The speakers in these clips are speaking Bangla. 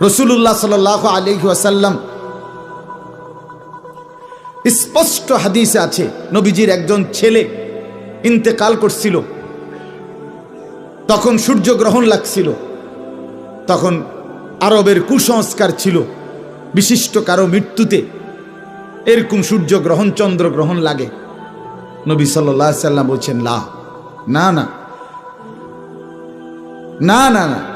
রসুল্লাহ সাল আলী ওয়াসাল্লাম। স্পষ্ট হাদিসে আছে, নবীজির একজন ছেলে ইন্তেকাল করছিল। তখন সূর্য গ্রহণ লাগছিল। তখন আরবের কুসংস্কার ছিল। বিশিষ্ট কারও মৃত্যুতে এরকম সূর্য গ্রহণ চন্দ্র গ্রহণ লাগে নবী সাল্লাম বলছেন, লা, না না। না না না।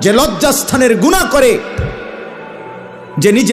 যে লজ্জাস্থানের গুণা করে যে নিজে